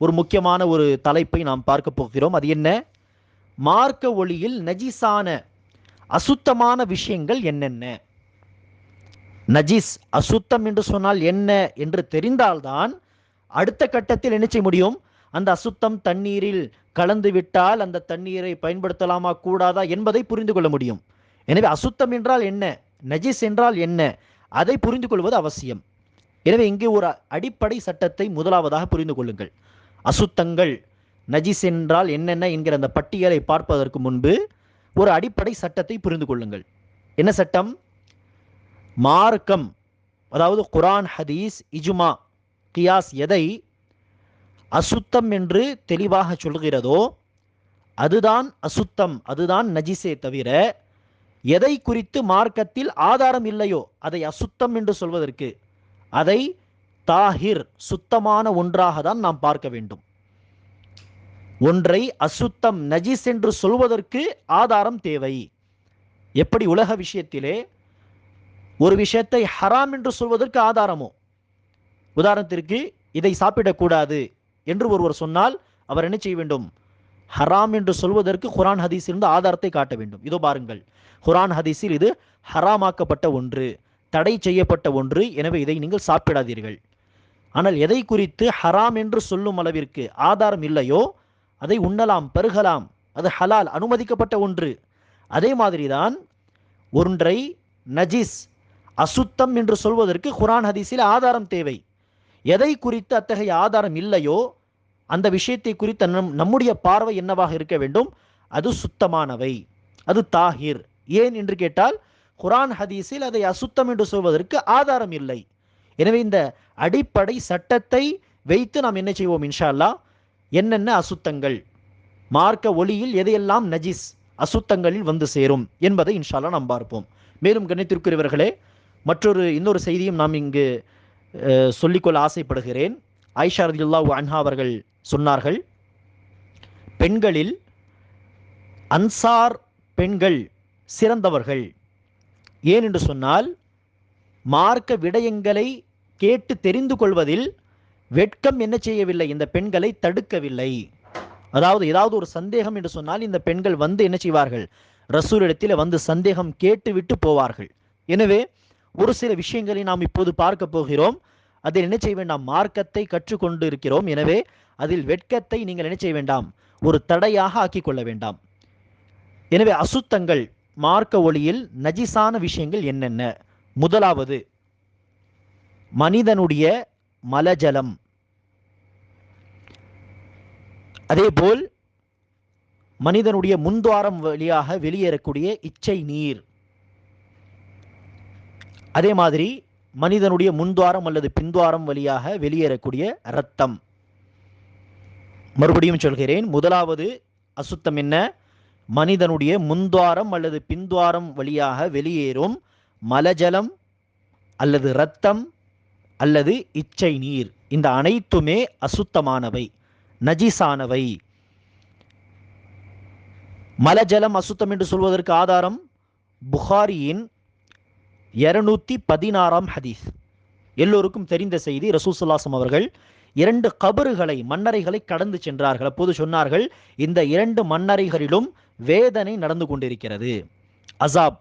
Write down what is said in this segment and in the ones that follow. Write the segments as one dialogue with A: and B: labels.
A: ஒரு முக்கியமான ஒரு தலைப்பை நாம் பார்க்க போகிறோம். அது என்ன? மார்க்க ஒளியில் நஜீஸான அசுத்தமான விஷயங்கள் என்னென்ன? நஜீஸ் அசுத்தம் என்று சொன்னால் என்ன என்று தெரிந்தால்தான் அடுத்த கட்டத்தில் என்ன செய்ய முடியும்? அந்த அசுத்தம் தண்ணீரில் கலந்து விட்டால் அந்த தண்ணீரை பயன்படுத்தலாமா கூடாதா என்பதை புரிந்து கொள்ள முடியும். எனவே அசுத்தம் என்றால் என்ன? நஜீஸ் என்றால் என்ன? அதை புரிந்து கொள்வது அவசியம். எனவே இங்கே ஒரு அடிப்படை சட்டத்தை முதலாவதாக புரிந்து கொள்ளுங்கள். அசுத்தங்கள். நஜிஸ் என்றால் என்னென்ன என்கிற அந்த பட்டியலை பார்ப்பதற்கு முன்பு ஒரு அடிப்படை சட்டத்தை புரிந்து கொள்ளுங்கள். என்ன சட்டம்? மார்க்கம். அதாவது குரான் ஹதீஸ் இஜுமா கியாஸ் எதை அசுத்தம் என்று தெளிவாக சொல்கிறதோ அதுதான் அசுத்தம் அதுதான் நஜிசே தவிர எதை குறித்து மார்க்கத்தில் ஆதாரம் இல்லையோ அதை அசுத்தம் என்று சொல்வதற்கு அதை தாஹிர் சுத்தமான ஒன்றாக தான் நாம் பார்க்க வேண்டும். ஒன்றை அசுத்தம் நஜிஸ் என்று சொல்வதற்கு ஆதாரம் தேவை. எப்படி உலக விஷயத்திலே ஒரு விஷயத்தை ஹராம் என்று சொல்வதற்கு ஆதாரமோ? உதாரணத்திற்கு இதை சாப்பிடக்கூடாது என்று ஒருவர் சொன்னால் அவர் என்ன செய்ய வேண்டும்? ஹராம் என்று சொல்வதற்கு குரான் ஹதீஸிலிருந்து ஆதாரத்தை காட்ட வேண்டும். இதோ பாருங்கள். குரான் ஹதீஸில் இது ஹராமாக்கப்பட்ட ஒன்று தடை செய்யப்பட்ட ஒன்று எனவே இதை நீங்கள் சாப்பிடாதீர்கள். ஆனால் எதை குறித்து ஹராம் என்று சொல்லும் அளவிற்கு ஆதாரம் இல்லையோ அதை உண்ணலாம் பருகலாம். அது ஹலால் அனுமதிக்கப்பட்ட ஒன்று. அதே மாதிரிதான் ஒன்றை நஜிஸ் அசுத்தம் என்று சொல்வதற்கு குரான் ஹதீஸில் ஆதாரம் தேவை. எதை குறித்து அத்தகைய ஆதாரம் இல்லையோ அந்த விஷயத்தை குறித்த நம் நம்முடைய பார்வை என்னவாக இருக்க வேண்டும்? அது சுத்தமானவை. அது தாகிர் ஏன் என்று கேட்டால் குரான் ஹதீஸில் அதை அசுத்தம் என்று சொல்வதற்கு ஆதாரம் இல்லை. எனவே இந்த அடிப்படை சட்டத்தை வைத்து நாம் என்ன செய்வோம் இன்ஷா அல்லா என்னென்ன அசுத்தங்கள்? மார்க்க ஒளியில் எதையெல்லாம் நஜிஸ் அசுத்தங்களில் வந்து சேரும் என்பதை இன்ஷால்லா நாம் பார்ப்போம். மேலும் கணித்திற்குரியவர்களே மற்றொரு இன்னொரு செய்தியும் நாம் இங்கு சொல்லிக்கொள்ள ஆசைப்படுகிறேன். ஐஷா ரதியுல்லா அன்ஹா அவர்கள் சொன்னார்கள் பெண்களில் அன்சார் பெண்கள் சிறந்தவர்கள். ஏனென்று சொன்னால் மார்க்க விடயங்களை கேட்டு தெரிந்து கொள்வதில் வெட்கம் என்ன செய்யவில்லை? இந்த பெண்களை தடுக்கவில்லை. அதாவது ஏதாவது ஒரு சந்தேகம் என்று சொன்னால் இந்த பெண்கள் வந்து என்ன செய்வார்கள்? ரசூலிடத்தில் வந்து சந்தேகம் கேட்டுவிட்டு போவார்கள். எனவே ஒரு சில விஷயங்களை நாம் இப்போது பார்க்க போகிறோம். அதில் என்ன செய்ய வேண்டாம்? மார்க்கத்தை கற்றுக்கொண்டு இருக்கிறோம் எனவே அதில் வெட்கத்தை நீங்கள் என்ன செய்ய வேண்டாம்? ஒரு தடையாக ஆக்கிக் கொள்ள வேண்டாம். எனவே அசுத்தங்கள் மார்க்க ஒளியில் நஜிசான விஷயங்கள் என்னென்ன? முதலாவது மனிதனுடைய மலஜலம். அதேபோல் மனிதனுடைய முன்துவாரம் வழியாக வெளியேறக்கூடிய இச்சை நீர். அதே மாதிரி மனிதனுடைய முன்துவாரம் அல்லது பின்துவாரம் வழியாக வெளியேறக்கூடிய இரத்தம். மறுபடியும் சொல்கிறேன் முதலாவது அசுத்தம் என்ன? மனிதனுடைய முன்துவாரம் அல்லது பின்துவாரம் வழியாக வெளியேறும் மலஜலம் அல்லது இரத்தம் அல்லது இச்சை நீர். இந்த அனைத்துமே அசுத்தமானவை நஜிசானவை மலஜலம் அசுத்தம் என்று சொல்வதற்கு ஆதாரம் புகாரியின் இருநூத்தி பதினாறாம் ஹதீஸ். எல்லோருக்கும் தெரிந்த செய்தி ரசூசுல்லாசம் அவர்கள் இரண்டு கபறுகளை மன்னரைகளை கடந்து சென்றார்கள். அப்போது சொன்னார்கள் இந்த இரண்டு மன்னரைகளிலும் வேதனை நடந்து கொண்டிருக்கிறது. அசாப்.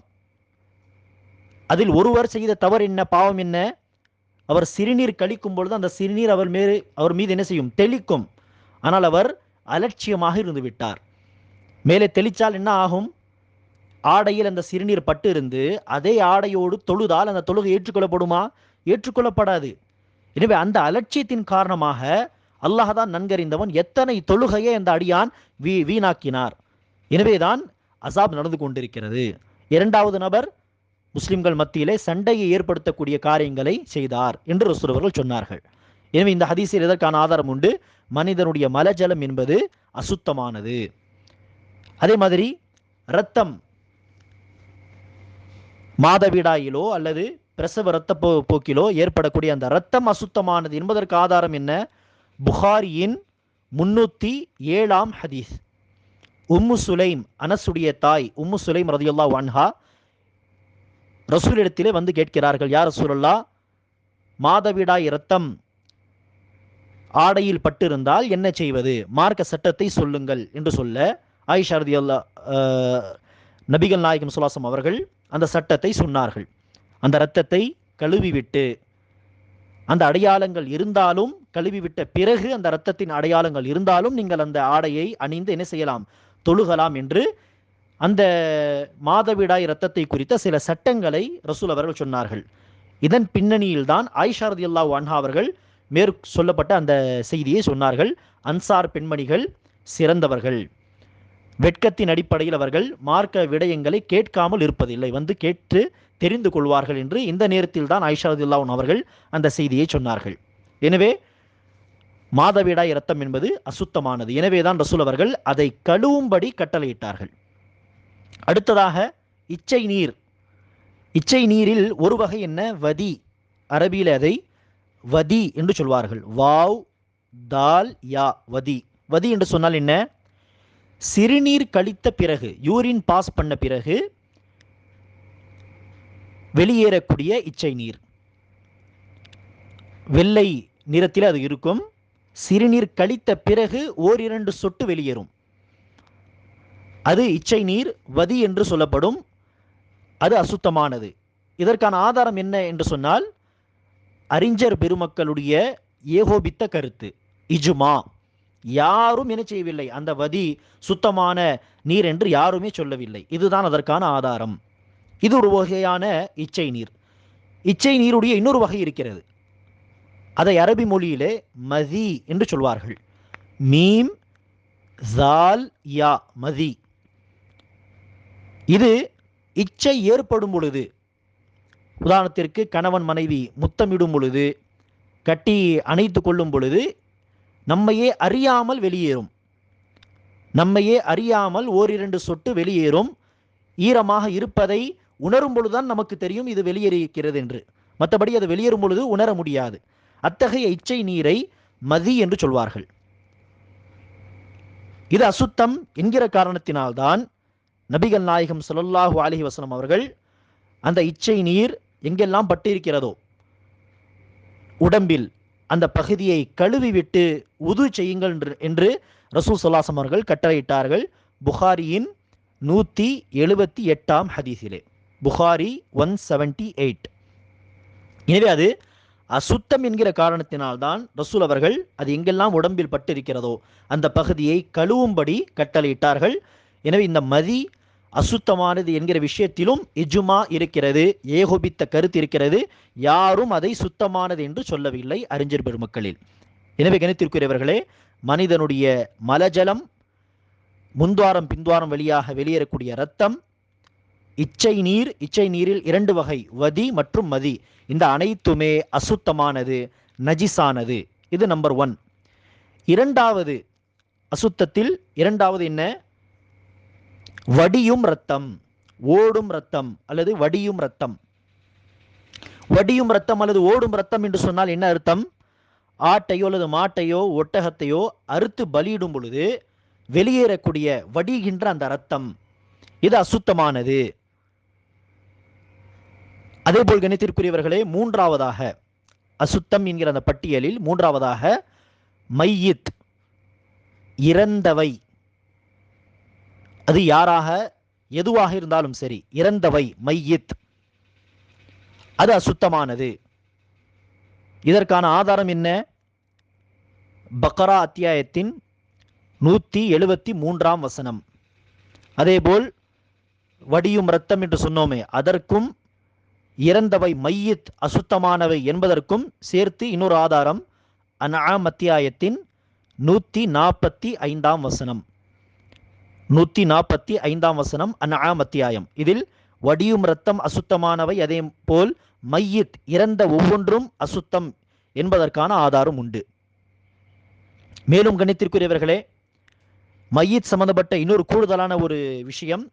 A: அதில் ஒருவர் செய்த தவறு என்ன பாவம் என்ன? அவர் சிறுநீர் கழிக்கும் பொழுது அந்த சிறுநீர் அவர் மீது அவர் மீது என்ன செய்யும்? தெளிக்கும். ஆனால் அவர் அலட்சியமாக இருந்து விட்டார். மேலே தெளித்தால் என்ன ஆகும்? ஆடையில் அந்த சிறுநீர் பட்டு இருந்து அதே ஆடையோடு தொழுதால் அந்த தொழுகை ஏற்றுக்கொள்ளப்படுமா? ஏற்றுக்கொள்ளப்படாது. எனவே அந்த அலட்சியத்தின் காரணமாக அல்லாஹ் தான் நன்கறிந்தவன். எத்தனை தொழுகையை அந்த அடியான் வீ வீணாக்கினார். எனவேதான் அசாப் நடந்து கொண்டிருக்கிறது. இரண்டாவது நபர் முஸ்லிம்கள் மத்தியிலே சண்டையை ஏற்படுத்தக்கூடிய காரியங்களை செய்தார் என்று ரசூல் அவர்கள் சொன்னார்கள். எனவே இந்த ஹதீஸில் எதற்கான ஆதாரம் உண்டு. மனிதனுடைய மலஜலம் என்பது அசுத்தமானது. அதே மாதிரி இரத்தம் மாதவிடாயிலோ அல்லது பிரசவ இரத்த போ போக்கிலோ ஏற்படக்கூடிய அந்த இரத்தம் அசுத்தமானது என்பதற்கு ஆதாரம் என்ன? புகாரியின் முன்னூத்தி ஏழாம் ஹதீஸ். உம்மு சுலைம் அனசுடைய தாய் உம்மு சுலைம் ரதியுல்லா வன்ஹா ரசூலிடத்திலே வந்து கேட்கிறார்கள் யார் ரசூலல்லா மாதவிடாய் இரத்தம் ஆடையில் பட்டிருந்தால் என்ன செய்வது? மார்க்க சட்டத்தை சொல்லுங்கள். என்று சொல்ல ஆயிஷா ரதி அல்லா நபிகள் நாயகம் சுலாசம் அவர்கள் அந்த சட்டத்தை சொன்னார்கள். அந்த இரத்தத்தை கழுவிவிட்டு அந்த அடையாளங்கள் இருந்தாலும் கழுவிவிட்ட பிறகு அந்த இரத்தத்தின் அடையாளங்கள் இருந்தாலும் நீங்கள் அந்த ஆடையை அணிந்து என்ன செய்யலாம்? தொழுகலாம் என்று அந்த மாதவிடாய் இரத்தத்தை குறித்த சில சட்டங்களை ரசூல் அவர்கள் சொன்னார்கள். இதன் பின்னணியில்தான் ஆயிஷா ரதி அல்லா வான்ஹா அவர்கள் மேற் சொல்லப்பட்ட அந்த செய்தியை சொன்னார்கள். அன்சார் பெண்மணிகள் சிறந்தவர்கள். வெட்கத்தின் அடிப்படையில் அவர்கள் மார்க்க விடயங்களை கேட்காமல் இருப்பதில்லை. வந்து கேட்டு தெரிந்து கொள்வார்கள் என்று இந்த நேரத்தில் தான் ஆயிஷா அவர்கள் அந்த செய்தியை சொன்னார்கள். எனவே மாதவிடாய் இரத்தம் என்பது அசுத்தமானது. எனவே தான் ரசூல் அவர்கள் அதை கழுவும்படி கட்டளையிட்டார்கள். அடுத்ததாக இச்சை நீர். இச்சை நீரில் ஒரு வகை என்ன? வதி. அரபியில் அதை வதி என்று சொல்வார்கள். வாவ் தால் யா வதி. வதி என்று சொன்னால் என்ன? சிறுநீர் கழித்த பிறகு யூரின் பாஸ் பண்ண பிறகு வெளியேறக்கூடிய இச்சை நீர். வெள்ளை நிறத்தில் அது இருக்கும். சிறுநீர் கழித்த பிறகு ஓரிரண்டு சொட்டு வெளியேறும். அது இச்சை நீர் வதி என்று சொல்லப்படும் அது அசுத்தமானது. இதற்கான ஆதாரம் என்ன என்று சொன்னால் அறிஞர் பெருமக்களுடைய ஏகோபித்த கருத்து இஜுமா. யாரும் என்ன செய்யவில்லை அந்த வதி சுத்தமான நீர் என்று யாருமே சொல்லவில்லை. இதுதான் அதற்கான ஆதாரம். இது ஒரு வகையான இச்சை நீர். இச்சை நீருடைய இன்னொரு வகை இருக்கிறது. அதை அரபி மொழியிலே மதி என்று சொல்வார்கள். மீம் ஜால் யா மதி. இது இச்சை ஏற்படும் பொழுது. உதாரணத்திற்கு கணவன் மனைவி முத்தமிடும் பொழுது கட்டி அணைத்து கொள்ளும் பொழுது நம்மையே அறியாமல் வெளியேறும். நம்மையே அறியாமல் ஓரிரண்டு சொட்டு வெளியேறும். ஈரமாக இருப்பதை உணரும் பொழுதுதான் நமக்கு தெரியும் இது வெளியேறியிருக்கிறது என்று. மற்றபடி அது வெளியேறும் பொழுது உணர முடியாது. அத்தகைய இச்சை நீரை மதி என்று சொல்வார்கள். இது அசுத்தம் என்கிற காரணத்தினால்தான் நபிகள் நாயகம் ஸல்லல்லாஹு அலைஹி வசலம் அவர்கள் அந்த இச்சை நீர் எங்கெல்லாம் பட்டிருக்கிறதோ உடம்பில் அந்த பகுதியை கழுவிவிட்டு உது செய்யுங்கள் என்று- என்று ரசூல் சொல்லாசம் அவர்கள் கட்டளையிட்டார்கள். புகாரியின் நூற்றி எழுபத்தி எட்டாம் ஹதீஸிலே. புகாரி ஒன் செவன்டி எயிட் எனவே அது அசுத்தம் என்கிற காரணத்தினால்தான் ரசூல் அவர்கள் அது எங்கெல்லாம் உடம்பில் பட்டிருக்கிறதோ அந்த பகுதியை கழுவும்படி கட்டளையிட்டார்கள். எனவே இந்த மதி அசுத்தமானது என்கிற விஷயத்திலும் இஜுமா இருக்கிறது ஏகோபித்த கருத்து இருக்கிறது. யாரும் அதை சுத்தமானது என்று சொல்லவில்லை அறிஞர் பெருமக்களில். எனவே கணித்திற்குரியவர்களே மனிதனுடைய மலஜலம் முன்துவாரம் பின்துவாரம் வழியாக வெளியேறக்கூடிய இரத்தம் இச்சை நீர் இச்சை நீரில் இரண்டு வகை வதி மற்றும் மதி. இந்த அனைத்துமே அசுத்தமானது நஜிசானது இது நம்பர் ஒன் இரண்டாவது அசுத்தத்தில் இரண்டாவது என்ன? வடியும் ரத்தம் ஓடும் ரத்தம் அல்லது வடியும் ரத்தம் வடியும் ரத்தம் அல்லது ஓடும் ரத்தம் என்று சொன்னால் என்ன அர்த்தம்? ஆட்டையோ அல்லது மாட்டையோ ஒட்டகத்தையோ அறுத்து பலியிடும் பொழுது வெளியேறக்கூடிய வடிகின்ற அந்த ரத்தம் இது அசுத்தமானது. அதே போல் கணித்திற்குரியவர்களே மூன்றாவதாக அசுத்தம் என்கிற அந்த பட்டியலில் மூன்றாவதாக மையித் இறந்தவை. அது யாராக? எதுவாக இருந்தாலும் சரி இறந்தவை மையித். அது அசுத்தமானது. இதற்கான ஆதாரம் என்ன? பக்கரா அத்தியாயத்தின் நூற்றி எழுபத்தி மூன்றாம் வசனம். அதேபோல் வடியும் ரத்தம் என்று சொன்னோமே அதற்கும் இறந்தவை மையித் அசுத்தமானவை என்பதற்கும் சேர்த்து இன்னொரு ஆதாரம் அன்ஆம் அத்தியாயத்தின் நூற்றி நாற்பத்தி ஐந்தாம் வசனம். நூற்றி நாற்பத்தி ஐந்தாம் வசனம் அன்ஆம் அத்தியாயம். இதில் வடியும் ரத்தம் அசுத்தமானவை அதே போல் மையித் இறந்த ஒவ்வொன்றும் அசுத்தம் என்பதற்கான ஆதாரம் உண்டு. மேலும் கணித்திற்குரியவர்களே மையித் சம்பந்தப்பட்ட இன்னொரு கூடுதலான ஒரு விஷயம்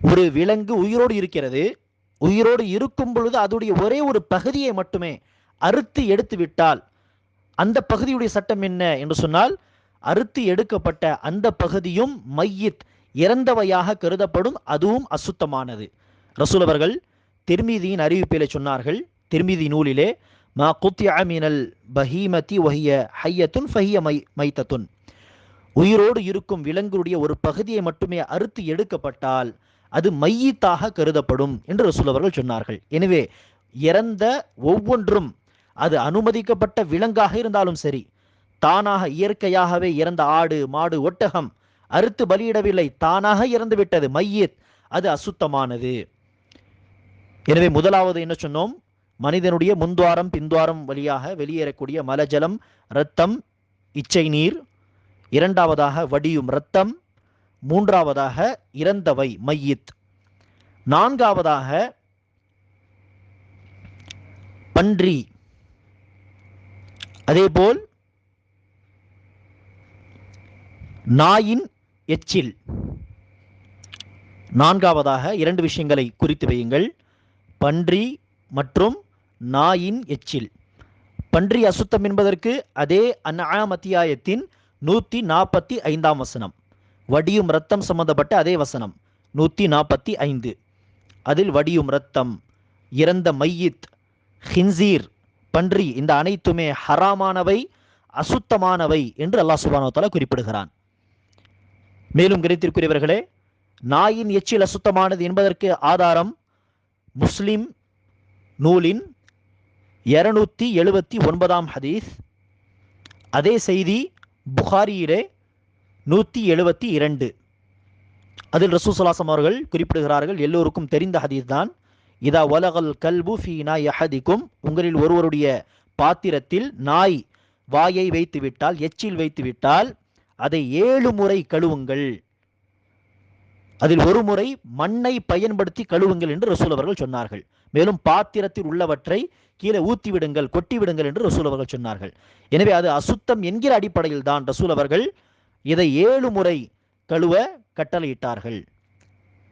A: ஒரு விலங்கு உயிரோடு இருக்கிறது. உயிரோடு இருக்கும் பொழுது அதோடைய ஒரே ஒரு பகுதியை மட்டுமே அறுத்து எடுத்து விட்டால் அந்த பகுதியுடைய சட்டம் என்ன என்று சொன்னால் அறுத்து எடுக்கப்பட்ட அந்த பகுதியும் மையித் இறந்தவையாக கருதப்படும் அதுவும் அசுத்தமானது. ரசூல் அவர்கள் திருமீதியின் அறிவிப்பிலே சொன்னார்கள் திருமீதி நூலிலே மா குத்தி மினல் பஹீமதி ஒஹிய ஹையத்துன் ஃபஹிய மை மைத்தத்துன். உயிரோடு இருக்கும் விலங்குடைய ஒரு பகுதியை மட்டுமே அறுத்து எடுக்கப்பட்டால் அது மையத்தாக கருதப்படும் என்று ரசூல் அவர்கள் சொன்னார்கள். எனவே இறந்த ஒவ்வொன்றும் அது அனுமதிக்கப்பட்ட விலங்காக இருந்தாலும் சரி தானாக இயற்கையாகவே இறந்த ஆடு மாடு ஒட்டகம். அறுத்து பலியிடவில்லை. தானாக இறந்து விட்டது மையத். அது அசுத்தமானது. எனவே முதலாவது என்ன சொன்னோம்? மனிதனுடைய முன்துவாரம் பின்துவாரம் வழியாக வெளியேறக்கூடிய மலஜலம் இரத்தம் இச்சை நீர். இரண்டாவதாக வடியும் இரத்தம். மூன்றாவதாக இறந்தவை மையித். நான்காவதாக பன்றி. அதேபோல் நாயின் எச்சில். நான்காவதாக இரண்டு விஷயங்களை குறித்து வையுங்கள். பன்றி மற்றும் நாயின் எச்சில். பன்றி அசுத்தம் என்பதற்கு அதே அன்ஆம் அத்தியாயத்தின் நூற்றி நாற்பத்தி ஐந்தாம் வசனம். வடியும் ரத்தம் சம்பந்தப்பட்ட அதே வசனம் நூற்றி நாற்பத்தி ஐந்து அதில் வடியும் ரத்தம் இறந்த மையித் ஹின்சீர் பன்றி இந்த அனைத்துமே ஹராமானவை அசுத்தமானவை என்று அல்லாஹ் சுபானோத்தாலா குறிப்பிடுகிறான். மேலும் கிடைத்திருக்கிறவர்களே நாயின் எச்சில் அசுத்தமானது என்பதற்கு ஆதாரம் முஸ்லிம் நூலின் இருநூத்தி எழுபத்தி ஒன்பதாம் ஹதீஸ். அதே செய்தி புகாரியிலே நூற்றி எழுபத்தி இரண்டு. அதில் ரசூசலாசம் அவர்கள் குறிப்பிடுகிறார்கள் எல்லோருக்கும் தெரிந்த ஹதீஸ் தான். இதா ஒலகல் கல்பு ஃபீனா யஹதிக்கும் உங்களில் ஒருவருடைய பாத்திரத்தில் நாய் வாயை வைத்து விட்டால் எச்சில் வைத்து விட்டால் அதை ஏழு முறை கழுவுங்கள். அதில் ஒரு முறை மண்ணை பயன்படுத்தி கழுவுங்கள் என்று ரசூல் அவர்கள் சொன்னார்கள். மேலும் பாத்திரத்தில் உள்ளவற்றை கீழே ஊத்தி விடுங்கள் கொட்டி விடுங்கள் என்று ரசூல் அவர்கள் சொன்னார்கள். எனவே அது அசுத்தம் என்கிற அடிப்படையில் தான் ரசூல் அவர்கள் இதை ஏழு முறை கழுவ கட்டளையிட்டார்கள்.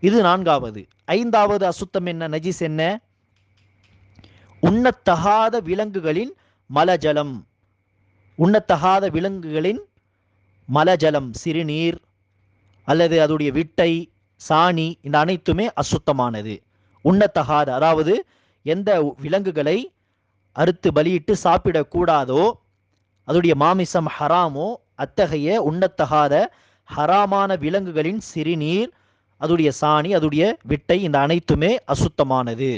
A: இது நான்காவது. ஐந்தாவது அசுத்தம் என்ன நஜிஸ் என்ன? உண்ணத்தகாத விலங்குகளின் மலஜலம். உண்ணத்தகாத விலங்குகளின் மலஜலம் சிறுநீர் அல்லது அதோடைய விட்டை சாணி இந்த அனைத்துமே அசுத்தமானது. உண்ணத்தகாத அதாவது எந்த விலங்குகளை அறுத்து பலியிட்டு சாப்பிடக்கூடாதோ அதோடைய மாமிசம் ஹராமோ அத்தகைய உண்ணத்தகாத ஹராமான விலங்குகளின் சிறுநீர் அதுடைய சாணி அதுடைய விட்டை இந்த அனைத்துமே அசுத்தமானது.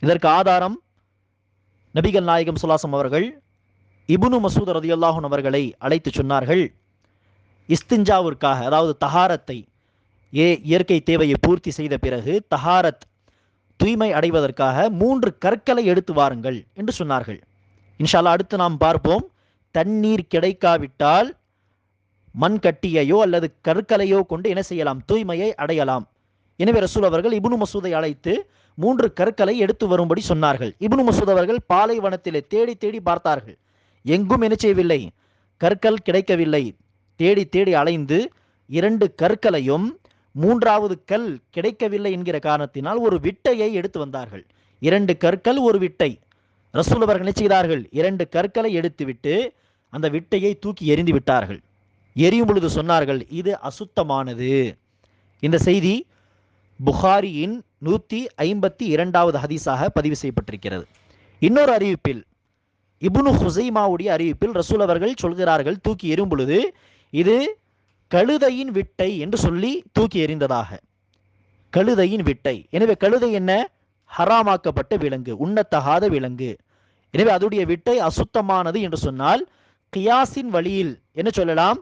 A: இதற்கு ஆதாரம் நபிகள் நாயகம் சுல்லாசம் அவர்கள் இபுனு மசூத் ரதியுல்லாஹன் அவர்களை அழைத்து சொன்னார்கள். இஸ்திஞ்சாவிற்காக அதாவது தஹாரத்தை ஏ இயற்கை தேவையை பூர்த்தி செய்த பிறகு தஹாரத் தூய்மை அடைவதற்காக மூன்று கற்களை எடுத்து வாருங்கள் என்று சொன்னார்கள். இன்ஷால்லா அடுத்து நாம் பார்ப்போம். தண்ணீர் கிடைக்காவிட்டால் மண் கட்டியையோ அல்லது கற்களையோ கொண்டு என்ன செய்யலாம்? தூய்மையை அடையலாம். எனவே ரசூல் அவர்கள் இபுனு மசூதை அழைத்து மூன்று கற்களை எடுத்து வரும்படி சொன்னார்கள். இபுனு மசூத் அவர்கள் பாலைவனத்திலே தேடி தேடி பார்த்தார்கள். எங்கும் என்ன செய்யவில்லை? கற்கள் கிடைக்கவில்லை. தேடி தேடி அலைந்து இரண்டு கற்களையும் மூன்றாவது கல் கிடைக்கவில்லை என்கிற காரணத்தினால் ஒரு விட்டையை எடுத்து வந்தார்கள். இரண்டு கற்கள் ஒரு விட்டை. ரசூல் அவர்கள் நினைச்சுகிறார்கள் இரண்டு கற்களை எடுத்துவிட்டு அந்த விட்டையை தூக்கி எறிந்து விட்டார்கள். எரியும் பொழுது சொன்னார்கள் இது அசுத்தமானது. இந்த செய்தி புகாரியின் நூற்றி ஐம்பத்தி இரண்டாவது ஹதீஸாக பதிவு செய்யப்பட்டிருக்கிறது. இன்னொரு அறிவிப்பில் இபுனு ஹுசைமாவுடைய அறிவிப்பில் ரசூல் அவர்கள் சொல்கிறார்கள் தூக்கி எறும் பொழுது இது கழுதையின் விட்டை என்று சொல்லி தூக்கி எறிந்ததாக. கழுதையின் விட்டை. எனவே கழுதை என்ன? ஹராமாக்கப்பட்ட விலங்கு உண்ணத்தகாத விலங்கு. எனவே அதுடைய விட்டை அசுத்தமானது என்று சொன்னால் கியாசின் வழியில் என்ன சொல்லலாம்?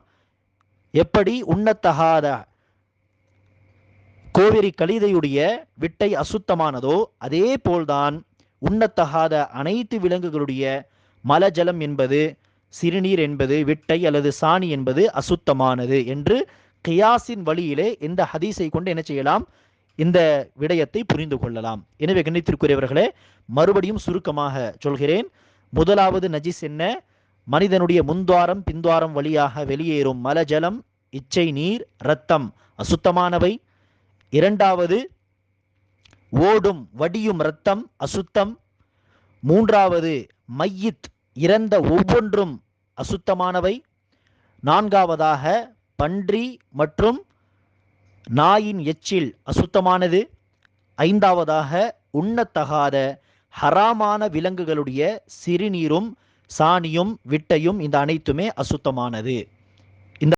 A: எப்படி உண்ணத்தகாத கோவேரி கழுதையுடைய விட்டை அசுத்தமானதோ அதே போல்தான் உண்ணத்தகாத அனைத்து விலங்குகளுடைய மலஜலம் என்பது சிறுநீர் என்பது விட்டை அல்லது சாணி என்பது அசுத்தமானது என்று கியாசின் வழியிலே இந்த ஹதீஸை கொண்டு என்ன செய்யலாம்? இந்த விடயத்தை புரிந்து கொள்ளலாம். எனவே கண்ணித்திற்குரியவர்களே மறுபடியும் சுருக்கமாக சொல்கிறேன். முதலாவது நஜிஸ் என்ன? மனிதனுடைய முன்துவாரம் பின்துவாரம் வழியாக வெளியேறும் மலஜலம் இச்சை நீர் இரத்தம் அசுத்தமானவை. இரண்டாவது ஓடும் வடியும் இரத்தம் அசுத்தம். மூன்றாவது மையித் இறந்த ஒவ்வொன்றும் அசுத்தமானவை. நான்காவதாக பன்றி மற்றும் நாயின் எச்சில் அசுத்தமானது. ஐந்தாவதாக உண்ணத்தகாத ஹராமான விலங்குகளுடைய சிறுநீரும் சாணியும் விட்டையும் இந்த அனைத்துமே அசுத்தமானது.